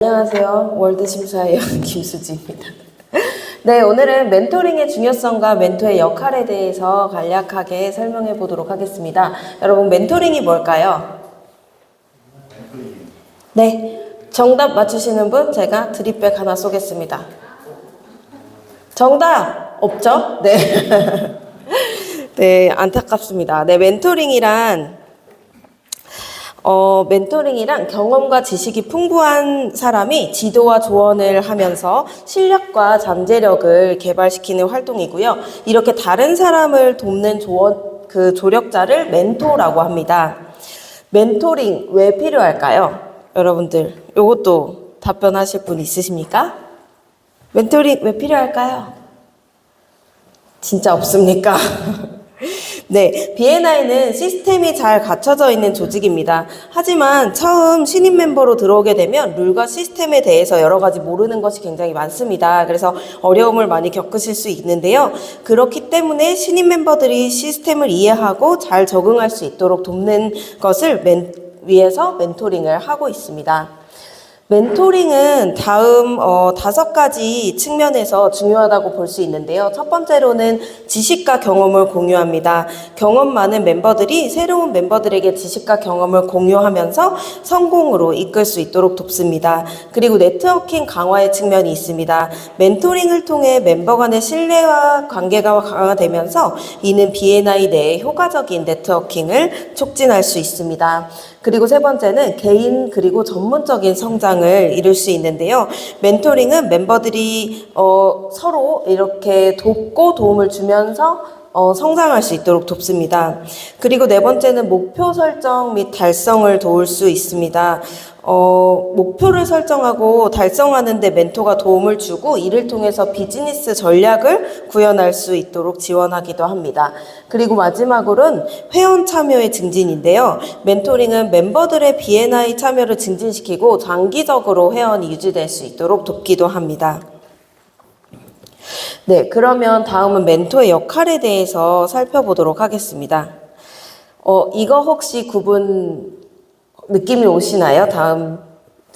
안녕하세요. 월드심사의 연 김수지입니다. 네, 오늘은 멘토링의 중요성과 멘토의 역할에 대해서 간략하게 설명해 보도록 하겠습니다. 여러분, 멘토링이 뭘까요? 네, 정답 맞추시는 분 제가 드립백 하나 쏘겠습니다. 정답 없죠? 네. 네, 안타깝습니다. 네, 멘토링이란 어, 멘토링이란 경험과 지식이 풍부한 사람이 지도와 조언을 하면서 실력과 잠재력을 개발시키는 활동이고요. 이렇게 다른 사람을 돕는 조언, 그 조력자를 멘토라고 합니다. 멘토링 왜 필요할까요? 여러분들, 요것도 답변하실 분 있으십니까? 멘토링 왜 필요할까요? 진짜 없습니까? 네, BNI는 시스템이 잘 갖춰져 있는 조직입니다. 하지만 처음 신입 멤버로 들어오게 되면 룰과 시스템에 대해서 여러 가지 모르는 것이 굉장히 많습니다. 그래서 어려움을 많이 겪으실 수 있는데요. 그렇기 때문에 신입 멤버들이 시스템을 이해하고 잘 적응할 수 있도록 돕는 것을 멘, 위해서 멘토링을 하고 있습니다. 멘토링은 다음 어, 다섯 가지 측면에서 중요하다고 볼 수 있는데요. 첫 번째로는 지식과 경험을 공유합니다. 경험 많은 멤버들이 새로운 멤버들에게 지식과 경험을 공유하면서 성공으로 이끌 수 있도록 돕습니다. 그리고 네트워킹 강화의 측면이 있습니다. 멘토링을 통해 멤버 간의 신뢰와 관계가 강화되면서 이는 BNI 내의 효과적인 네트워킹을 촉진할 수 있습니다. 그리고 세 번째는 개인 그리고 전문적인 성장을 이룰 수 있는데요. 멘토링은 멤버들이 어, 서로 이렇게 돕고 도움을 주면서 어, 성장할 수 있도록 돕습니다. 그리고 네 번째는 목표 설정 및 달성을 도울 수 있습니다. 어, 목표를 설정하고 달성하는데 멘토가 도움을 주고 이를 통해서 비즈니스 전략을 구현할 수 있도록 지원하기도 합니다. 그리고 마지막으로는 회원 참여의 증진인데요. 멘토링은 멤버들의 BNI 참여를 증진시키고 장기적으로 회원이 유지될 수 있도록 돕기도 합니다. 네, 그러면 다음은 멘토의 역할에 대해서 살펴보도록 하겠습니다. 어, 이거 혹시 구분 느낌이 오시나요? 다음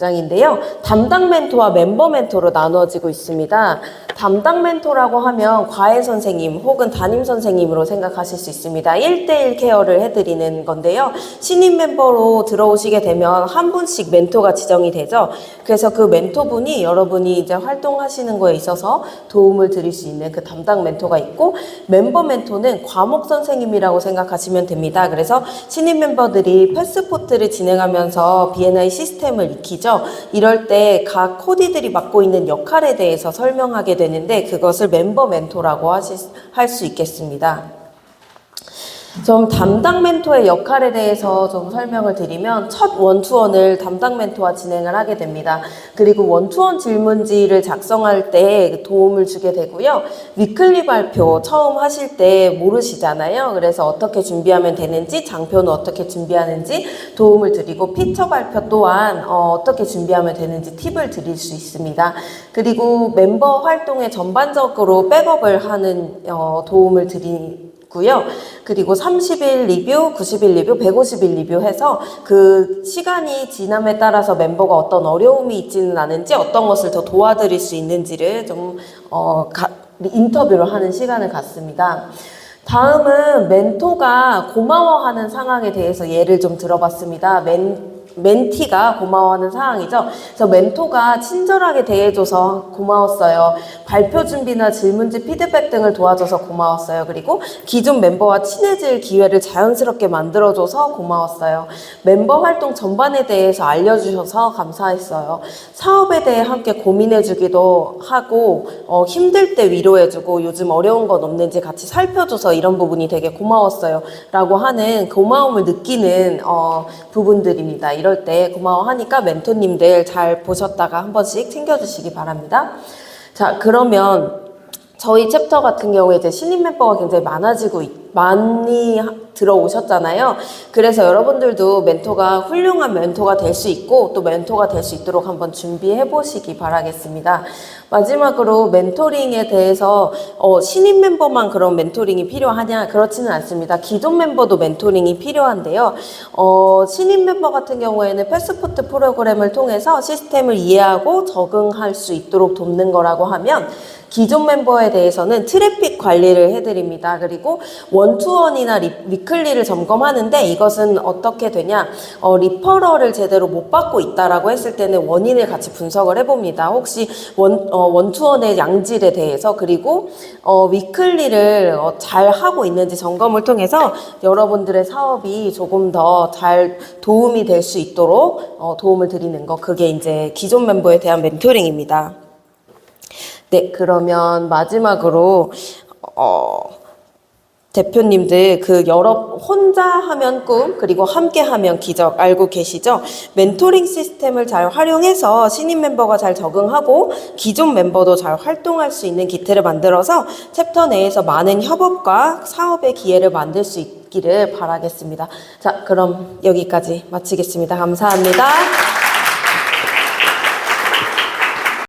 장인데요. 담당 멘토와 멤버 멘토로 나누어지고 있습니다. 담당 멘토라고 하면 과외 선생님 혹은 담임 선생님으로 생각하실 수 있습니다. 1대1 케어를 해드리는 건데요. 신입 멤버로 들어오시게 되면 한 분씩 멘토가 지정이 되죠. 그래서 그 멘토분이 여러분이 이제 활동하시는 거에 있어서 도움을 드릴 수 있는 그 담당 멘토가 있고 멤버 멘토는 과목 선생님이라고 생각하시면 됩니다. 그래서 신입 멤버들이 패스포트를 진행하면서 BNI 시스템을 익히죠. 이럴 때 각 코디들이 맡고 있는 역할에 대해서 설명하게 되는데 그것을 멤버 멘토라고 할 수 있겠습니다. 좀 담당 멘토의 역할에 대해서 좀 설명을 드리면 첫 원투원을 담당 멘토와 진행을 하게 됩니다. 그리고 원투원 질문지를 작성할 때 도움을 주게 되고요. 위클리 발표 처음 하실 때 모르시잖아요. 그래서 어떻게 준비하면 되는지, 장표는 어떻게 준비하는지 도움을 드리고 피처 발표 또한 어, 떻게 준비하면 되는지 팁을 드릴 수 있습니다. 그리고 멤버 활동에 전반적으로 백업을 하는 어, 도움을 드리 고요. 그리고 30일 리뷰, 90일 리뷰, 150일 리뷰 해서 그 시간이 지남에 따라서 멤버가 어떤 어려움이 있지는 않은지 어떤 것을 더 도와드릴 수 있는지를 좀 어, 가, 인터뷰를 하는 시간을 갖습니다. 다음은 멘토가 고마워하는 상황에 대해서 예를 좀 들어봤습니다. 멘, 멘티가 고마워하는 상황이죠. 그래서 멘토가 친절하게 대해줘서 고마웠어요. 발표 준비나 질문지 피드백 등을 도와줘서 고마웠어요. 그리고 기존 멤버와 친해질 기회를 자연스럽게 만들어줘서 고마웠어요. 멤버 활동 전반에 대해서 알려주셔서 감사했어요. 사업에 대해 함께 고민해주기도 하고 어, 힘들 때 위로해주고 요즘 어려운 건 없는지 같이 살펴줘서 이런 부분이 되게 고마웠어요. 라고 하는 고마움을 느끼는 어, 부분들입니다. 이럴 때 고마워하니까 멘토님들 잘 보셨다가 한 번씩 챙겨주시기 바랍니다. 자, 그러면 저희 챕터 같은 경우에 이제 신입 멤버가 굉장히 많아지고 있, 많이 하- 들어오셨잖아요. 그래서 여러분들도 멘토가 훌륭한 멘토가 될 수 있고 또 멘토가 될 수 있도록 한번 준비해 보시기 바라겠습니다. 마지막으로 멘토링에 대해서 어, 신입 멤버만 그런 멘토링이 필요하냐? 그렇지는 않습니다. 기존 멤버도 멘토링이 필요한데요. 어, 신입 멤버 같은 경우에는 패스포트 프로그램을 통해서 시스템을 이해하고 적응할 수 있도록 돕는 거라고 하면 기존 멤버에 대해서는 트래픽 관리를 해드립니다. 그리고 원투원이나 리, 위클리를 점검하는데 이것은 어떻게 되냐? 어, 리퍼럴을 제대로 못 받고 있다라고 했을 때는 원인을 같이 분석을 해봅니다. 혹시 원, 어, 원투원의 양질에 대해서 그리고 어, 위클리를 어, 잘 하고 있는지 점검을 통해서 여러분들의 사업이 조금 더 잘 도움이 될 수 있도록 어, 도움을 드리는 거 그게 이제 기존 멤버에 대한 멘토링입니다. 네, 그러면 마지막으로 어, 대표님들 그 여러 혼자 하면 꿈 그리고 함께 하면 기적 알고 계시죠? 멘토링 시스템을 잘 활용해서 신입 멤버가 잘 적응하고 기존 멤버도 잘 활동할 수 있는 기틀을 만들어서 챕터 내에서 많은 협업과 사업의 기회를 만들 수 있기를 바라겠습니다. 자, 그럼 여기까지 마치겠습니다. 감사합니다.